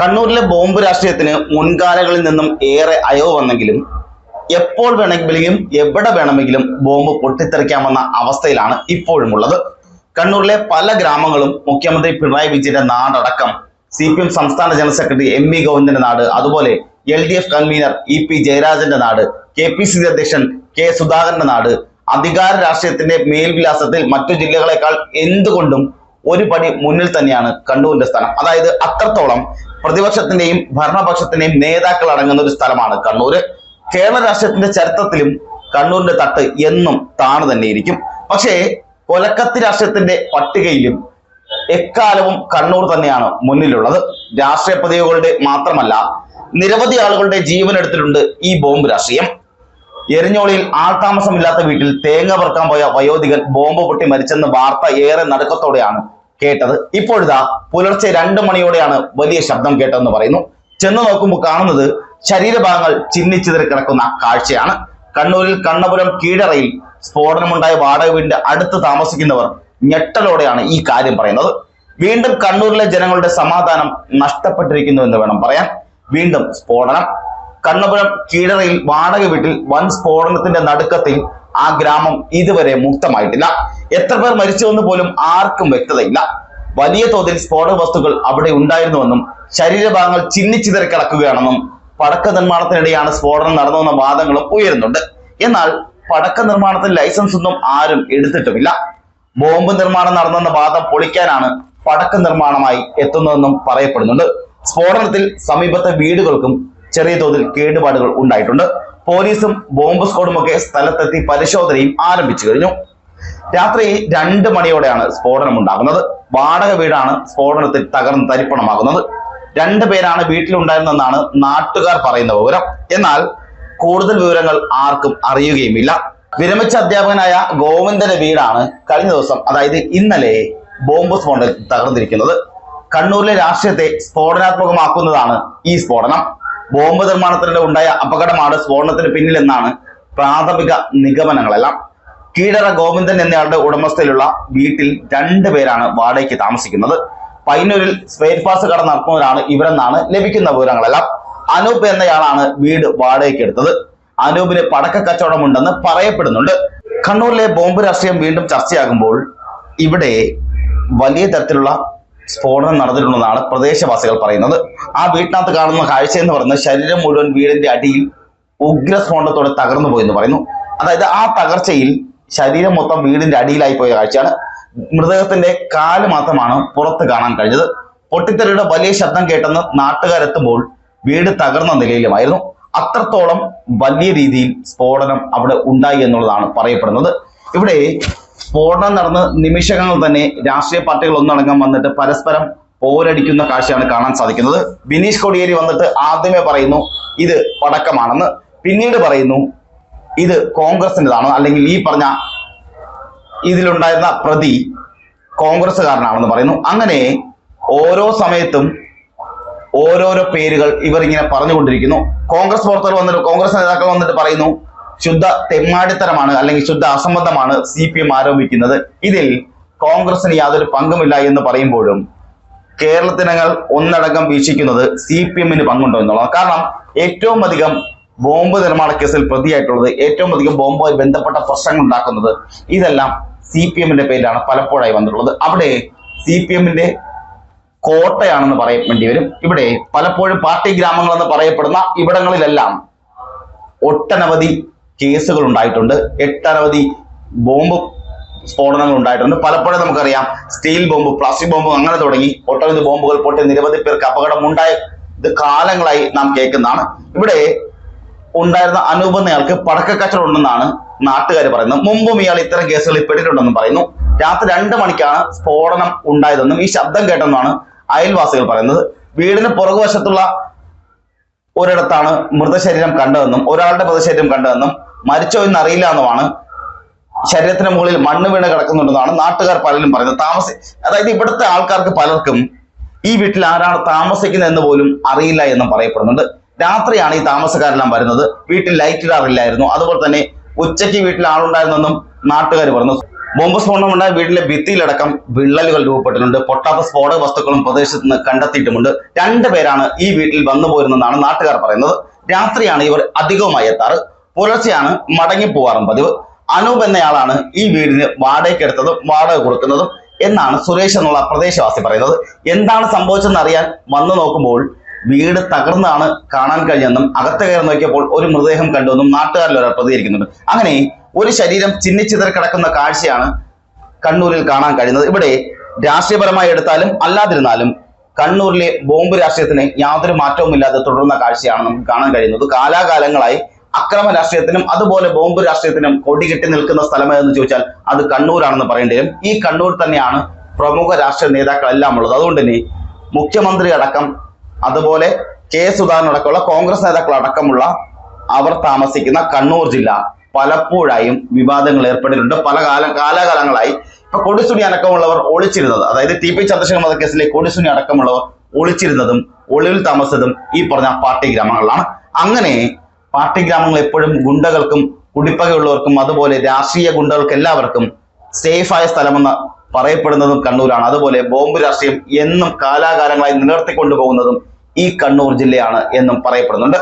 കണ്ണൂരിലെ ബോംബ് രാഷ്ട്രീയത്തിന് മുൻകാലങ്ങളിൽ നിന്നും ഏറെ അയവ് വന്നെങ്കിലും എപ്പോൾ വേണമെങ്കിലും എവിടെ വേണമെങ്കിലും ബോംബ് പൊട്ടിത്തെറിക്കാമെന്ന അവസ്ഥയിലാണ് ഇപ്പോഴും ഉള്ളത് കണ്ണൂരിലെ പല ഗ്രാമങ്ങളും മുഖ്യമന്ത്രി പിണറായി വിജയന്റെ നാടടക്കം സി പി എം സംസ്ഥാന ജനറൽ സെക്രട്ടറി എം വി ഗോവിന്ദന്റെ നാട് അതുപോലെ L D F convener E P ജയരാജന്റെ നാട് കെ പി സി സി അധ്യക്ഷൻ കെ സുധാകരന്റെ നാട് അധികാര രാഷ്ട്രീയത്തിന്റെ മേൽവിലാസത്തിൽ മറ്റു ജില്ലകളെക്കാൾ എന്തുകൊണ്ടും ഒരു പടി മുന്നിൽ തന്നെയാണ് കണ്ണൂരിന്റെ സ്ഥാനം. അതായത് അത്രത്തോളം പ്രതിപക്ഷത്തിന്റെയും ഭരണപക്ഷത്തിന്റെയും നേതാക്കൾ അടങ്ങുന്ന ഒരു സ്ഥലമാണ് കണ്ണൂര്. കേരള രാഷ്ട്രീയത്തിന്റെ ചരിത്രത്തിലും കണ്ണൂരിന്റെ തട്ട് എന്നും താണു തന്നെയിരിക്കും. പക്ഷേ കൊലക്കത്തി രാഷ്ട്രീയത്തിന്റെ പട്ടികയിലും എക്കാലവും കണ്ണൂർ തന്നെയാണ് മുന്നിലുള്ളത്. രാഷ്ട്രീയ പതിവുകളുടെ മാത്രമല്ല നിരവധി ആളുകളുടെ ജീവൻ എടുത്തിട്ടുണ്ട് ഈ ബോംബ് രാഷ്ട്രീയം. എരിഞ്ഞോളിയിൽ ആൾതാമസമില്ലാത്ത വീട്ടിൽ തേങ്ങ പറക്കാൻ പോയ വയോധികൻ ബോംബ് പൊട്ടി മരിച്ചെന്ന വാർത്ത ഏറെ നടുക്കത്തോടെയാണ് കേട്ടത്. ഇപ്പോഴിതാ പുലർച്ചെ രണ്ട് മണിയോടെയാണ് വലിയ ശബ്ദം കേട്ടതെന്ന് പറയുന്നു. ചെന്ന് നോക്കുമ്പോൾ കാണുന്നത് ശരീരഭാഗങ്ങൾ ചിന്നിച്ചിതറി കിടക്കുന്ന കാഴ്ചയാണ്. കണ്ണൂരിൽ കണ്ണപുരം കീഴറയിൽ സ്ഫോടനമുണ്ടായ വാടക വീടിന്റെ അടുത്ത് താമസിക്കുന്നവർ ഞെട്ടലോടെയാണ് ഈ കാര്യം പറയുന്നത്. വീണ്ടും കണ്ണൂരിലെ ജനങ്ങളുടെ സമാധാനം നഷ്ടപ്പെട്ടിരിക്കുന്നു എന്ന് വേണം പറയാൻ. വീണ്ടും സ്ഫോടനം. കണ്ണപുരം കീഴറയിൽ വാടക വീട്ടിൽ വൻ സ്ഫോടനത്തിന്റെ നടുക്കത്തിൽ ആ ഗ്രാമം ഇതുവരെ മുക്തമായിട്ടില്ല. എത്ര പേർ മരിച്ചുവെന്ന് പോലും ആർക്കും വ്യക്തതയില്ല. വലിയ തോതിൽ സ്ഫോടക വസ്തുക്കൾ അവിടെ ഉണ്ടായിരുന്നുവെന്നും ശരീരഭാഗങ്ങൾ ചിന്നിച്ചിതറി കിടക്കുകയാണെന്നും പടക്ക നിർമ്മാണത്തിനിടെയാണ് സ്ഫോടനം നടന്നുവെന്ന വാദങ്ങളും ഉയരുന്നുണ്ട്. എന്നാൽ പടക്ക നിർമ്മാണത്തിന് ലൈസൻസ് ഒന്നും ആരും എടുത്തിട്ടുമില്ല. ബോംബ് നിർമ്മാണം നടന്നെന്ന വാദം പൊളിക്കാനാണ് പടക്ക നിർമ്മാണമായി എത്തുന്നതെന്നും പറയപ്പെടുന്നുണ്ട്. സ്ഫോടനത്തിൽ സമീപത്തെ വീടുകൾക്കും ചെറിയ തോതിൽ കേടുപാടുകൾ ഉണ്ടായിട്ടുണ്ട്. പോലീസും ബോംബ് സ്ക്വാഡും ഒക്കെ സ്ഥലത്തെത്തി പരിശോധനയും ആരംഭിച്ചു കഴിഞ്ഞു. രാത്രി രണ്ട് മണിയോടെയാണ് സ്ഫോടനം ഉണ്ടാകുന്നത്. വാടക വീടാണ് സ്ഫോടനത്തിൽ തകർന്ന് തരിപ്പണമാകുന്നത്. രണ്ടു പേരാണ് വീട്ടിലുണ്ടായിരുന്നെന്നാണ് നാട്ടുകാർ പറയുന്ന വിവരം. എന്നാൽ കൂടുതൽ വിവരങ്ങൾ ആർക്കും അറിയുകയുമില്ല. വിരമിച്ച അധ്യാപകനായ ഗോവിന്ദന്റെ വീടാണ് കഴിഞ്ഞ ദിവസം അതായത് ഇന്നലെ ബോംബ് സ്ഫോടനത്തിൽ തകർന്നിരിക്കുന്നത്. കണ്ണൂരിലെ രാഷ്ട്രീയത്തെ സ്ഫോടനാത്മകമാക്കുന്നതാണ് ഈ സ്ഫോടനം. ബോംബ് നിർമ്മാണത്തിനിടെ ഉണ്ടായ അപകടമാണ് സ്ഫോടനത്തിന് പിന്നിലെന്നാണ് പ്രാഥമിക നിഗമനങ്ങളെല്ലാം. കീഴറ ഗോവിന്ദൻ എന്നയാളുടെ ഉടമസ്ഥയിലുള്ള വീട്ടിൽ രണ്ടു പേരാണ് വാടകയ്ക്ക് താമസിക്കുന്നത്. പൈനൂരിൽ സ്പെയർ പാസ് കട നടത്തുന്നവരാണ് ഇവരെന്നാണ് ലഭിക്കുന്ന വിവരങ്ങളെല്ലാം. അനൂപ് എന്നയാളാണ് വീട് വാടകയ്ക്ക് എടുത്തത്. അനൂപിന് പടക്ക കച്ചവടമുണ്ടെന്ന് പറയപ്പെടുന്നുണ്ട്. കണ്ണൂരിലെ ബോംബ് രാഷ്ട്രീയം വീണ്ടും ചർച്ചയാകുമ്പോൾ ഇവിടെ വലിയ തരത്തിലുള്ള സ്ഫോടനം നടന്നിട്ടുണ്ടെന്നാണ് പ്രദേശവാസികൾ പറയുന്നത്. ആ വീട്ടിനകത്ത് കാണുന്ന കാഴ്ച എന്ന് പറയുന്നത് ശരീരം മുഴുവൻ വീടിന്റെ അടിയിൽ ഉഗ്ര സ്ഫോടനത്തോടെ തകർന്നു പോയെന്ന് പറയുന്നു. അതായത് ആ തകർച്ചയിൽ ശരീരം മൊത്തം വീടിന്റെ അടിയിലായി പോയ കാഴ്ചയാണ്. മൃതദേഹത്തിന്റെ കാൽ മാത്രമാണ് പുറത്ത് കാണാൻ കഴിഞ്ഞത്. പൊട്ടിത്തെറിയുടെ വലിയ ശബ്ദം കേട്ടെന്ന് നാട്ടുകാരെത്തുമ്പോൾ വീട് തകർന്ന നിലയിലുമായിരുന്നു. അത്രത്തോളം വലിയ രീതിയിൽ സ്ഫോടനം അവിടെ ഉണ്ടായി എന്നുള്ളതാണ് പറയപ്പെടുന്നത്. ഇവിടെ സ്ഫോടനം നടന്ന് നിമിഷങ്ങൾ തന്നെ രാഷ്ട്രീയ പാർട്ടികൾ ഒന്നടങ്കം വന്നിട്ട് പരസ്പരം പോരടിക്കുന്ന കാഴ്ചയാണ് കാണാൻ സാധിക്കുന്നത്. ബിനീഷ് കോടിയേരി വന്നിട്ട് ആദ്യമേ പറയുന്നു ഇത് പടക്കമാണെന്ന്. പിന്നീട് പറയുന്നു ഇത് കോൺഗ്രസിന്റെതാണ് അല്ലെങ്കിൽ ഈ പറഞ്ഞ ഇതിലുണ്ടായിരുന്ന പ്രതി കോൺഗ്രസ്സുകാരനാണെന്ന് പറയുന്നു. അങ്ങനെ ഓരോ സമയത്തും ഓരോരോ പേരുകൾ ഇവർ ഇങ്ങനെ പറഞ്ഞുകൊണ്ടിരിക്കുന്നു. കോൺഗ്രസ് പ്രവർത്തകർ വന്നിട്ട് കോൺഗ്രസ് നേതാക്കൾ വന്നിട്ട് പറയുന്നു ശുദ്ധ തെമ്മാടിത്തരമാണ് അല്ലെങ്കിൽ ശുദ്ധ അസംബന്ധമാണ് സി പി എം ആരോപിക്കുന്നത്. ഇതിൽ കോൺഗ്രസിന് യാതൊരു പങ്കുമില്ല എന്ന് പറയുമ്പോഴും കേരളത്തിനങ്ങൾ ഒന്നടങ്കം വീക്ഷിക്കുന്നത് സി പി എമ്മിന് പങ്കുണ്ടോ എന്നുള്ളത് കാരണം ഏറ്റവും അധികം ബോംബ് നിർമ്മാണ കേസിൽ പ്രതിയായിട്ടുള്ളത് ഏറ്റവും അധികം ബോംബുമായി ബന്ധപ്പെട്ട പ്രശ്നങ്ങൾ ഉണ്ടാക്കുന്നത് ഇതെല്ലാം സി പി എമ്മിന്റെ പേരിലാണ് പലപ്പോഴായി വന്നിട്ടുള്ളത്. അവിടെ സി പി എമ്മിന്റെ കോട്ടയാണെന്ന് പറയേണ്ടി വരും. ഇവിടെ പലപ്പോഴും പാർട്ടി ഗ്രാമങ്ങൾ എന്ന് പറയപ്പെടുന്ന ഇവിടങ്ങളിലെല്ലാം ഒട്ടനവധി കേസുകൾ ഉണ്ടായിട്ടുണ്ട് എട്ടനവധി ബോംബ് സ്ഫോടനങ്ങൾ ഉണ്ടായിട്ടുണ്ട്. പലപ്പോഴും നമുക്കറിയാം സ്റ്റീൽ ബോംബ് പ്ലാസ്റ്റിക് ബോംബ് അങ്ങനെ തുടങ്ങി ഒട്ടനവധി ബോംബുകൾ പൊട്ടി നിരവധി പേർക്ക് അപകടമുണ്ടായ. ഇത് കാലങ്ങളായി നാം കേൾക്കുന്നതാണ്. ഇവിടെ ഉണ്ടായിരുന്ന അനൂപ് എന്നയാൾക്ക് പടക്ക കച്ചവടം ഉണ്ടെന്നാണ് നാട്ടുകാർ പറയുന്നത്. മുമ്പും ഇയാൾ ഇത്തരം കേസുകളിൽ പെട്ടിട്ടുണ്ടെന്നും പറയുന്നു. രാത്രി രണ്ട് മണിക്കാണ് സ്ഫോടനം ഉണ്ടായതെന്നും ഈ ശബ്ദം കേട്ടെന്നാണ് അയൽവാസികൾ പറയുന്നത്. വീടിന് പുറകുവശത്തുള്ള ഒരിടത്താണ് മൃതശരീരം കണ്ടതെന്നും ഒരാളുടെ മൃതശരീരം കണ്ടതെന്നും മരിച്ചോ എന്ന് അറിയില്ല എന്നുമാണ് ശരീരത്തിന് മുകളിൽ മണ്ണ് വീണ് കിടക്കുന്നുണ്ടെന്നാണ് നാട്ടുകാർ പലരും പറയുന്നത്. താമസി അതായത് ഇവിടുത്തെ ആൾക്കാർക്ക് പലർക്കും ഈ വീട്ടിൽ ആരാണ് താമസിക്കുന്നത് എന്ന് പോലും അറിയില്ല എന്നും പറയപ്പെടുന്നുണ്ട്. രാത്രിയാണ് ഈ താമസക്കാരെല്ലാം വരുന്നത്. വീട്ടിൽ ലൈറ്റ് ഇടാറില്ലായിരുന്നു. അതുപോലെ തന്നെ ഉച്ചയ്ക്ക് വീട്ടിൽ ആളുണ്ടായിരുന്നെന്നും നാട്ടുകാർ പറഞ്ഞു ബോംബ് സ്ഫോടനമുണ്ടായ വീട്ടിലെ ഭിത്തിയിലടക്കം വിള്ളലുകൾ രൂപപ്പെട്ടിട്ടുണ്ട്. പൊട്ടാത്ത സ്ഫോടക വസ്തുക്കളും പ്രദേശത്ത് നിന്ന് കണ്ടെത്തിയിട്ടുമുണ്ട്. രണ്ടുപേരാണ് ഈ വീട്ടിൽ വന്നു പോരുന്നതെന്നാണ് നാട്ടുകാർ പറയുന്നത്. രാത്രിയാണ് ഇവർ അധികവുമായി എത്താറ്. പുലർച്ചെയാണ് മടങ്ങി പോവാറും പതിവ്. അനൂപ് എന്നയാളാണ് ഈ വീടിന് വാടകയ്ക്കെടുത്തതും വാടക കൊടുക്കുന്നതും എന്നാണ് സുരേഷ് എന്നുള്ള പ്രദേശവാസി പറയുന്നത്. എന്താണ് സംഭവിച്ചതെന്ന് അറിയാൻ വന്നു നോക്കുമ്പോൾ വീട് തകർന്നാണ് കാണാൻ കഴിഞ്ഞെന്നും അകത്ത് കയറി നോക്കിയപ്പോൾ ഒരു മൃതദേഹം കണ്ടുവെന്നും നാട്ടുകാരിൽ ഒരാൾ പ്രതികരിക്കുന്നുണ്ട്. അങ്ങനെ ഒരു ശരീരം ചിന്നിച്ചിതറി കിടക്കുന്ന കാഴ്ചയാണ് കണ്ണൂരിൽ കാണാൻ കഴിയുന്നത്. ഇവിടെ രാഷ്ട്രീയപരമായി എടുത്താലും അല്ലാതിരുന്നാലും കണ്ണൂരിലെ ബോംബ് രാഷ്ട്രീയത്തിന് യാതൊരു മാറ്റവുമില്ലാതെ തുടരുന്ന കാഴ്ചയാണ് നമുക്ക് കാണാൻ കഴിയുന്നത്. കാലാകാലങ്ങളായി അക്രമ രാഷ്ട്രീയത്തിനും അതുപോലെ ബോംബ് രാഷ്ട്രീയത്തിനും കൊടികെട്ടി നിൽക്കുന്ന സ്ഥലം ഏതെന്ന് ചോദിച്ചാൽ അത് കണ്ണൂരാണെന്ന് പറയേണ്ടി ഈ കണ്ണൂർ തന്നെയാണ് പ്രമുഖ രാഷ്ട്രീയ നേതാക്കളെല്ലാം ഉള്ളത്. അതുകൊണ്ട് തന്നെ മുഖ്യമന്ത്രി അടക്കം അതുപോലെ കെ സുധാകരൻ അടക്കമുള്ള കോൺഗ്രസ് നേതാക്കൾ അടക്കമുള്ള അവർ താമസിക്കുന്ന കണ്ണൂർ ജില്ല പലപ്പോഴായും വിവാദങ്ങൾ ഏർപ്പെട്ടിട്ടുണ്ട്. പല കാലം കാലാകാലങ്ങളായി ഇപ്പൊ കൊടിസുനി അടക്കമുള്ളവർ ഒളിച്ചിരുന്നത് അതായത് ടി പി ചന്ദ്രശേഖർ വധക്കേസിലെ കൊടിസുനി അടക്കമുള്ളവർ ഒളിച്ചിരുന്നതും ഒളിവിൽ താമസിച്ചതും ഈ പറഞ്ഞ പാർട്ടി ഗ്രാമങ്ങളിലാണ്. അങ്ങനെ പാർട്ടി ഗ്രാമങ്ങൾ എപ്പോഴും ഗുണ്ടകൾക്കും കുടിപ്പകയുള്ളവർക്കും അതുപോലെ രാഷ്ട്രീയ ഗുണ്ടകൾക്ക് എല്ലാവർക്കും സേഫായ സ്ഥലമെന്ന് പറയപ്പെടുന്നതും കണ്ണൂരാണ്. അതുപോലെ ബോംബ് രാഷ്ട്രീയം എന്നും കാലാകാലങ്ങളായി നിലനിർത്തിക്കൊണ്ടു പോകുന്നതും ഈ കണ്ണൂർ ജില്ലയാണ് എന്നും പറയപ്പെടുന്നുണ്ട്.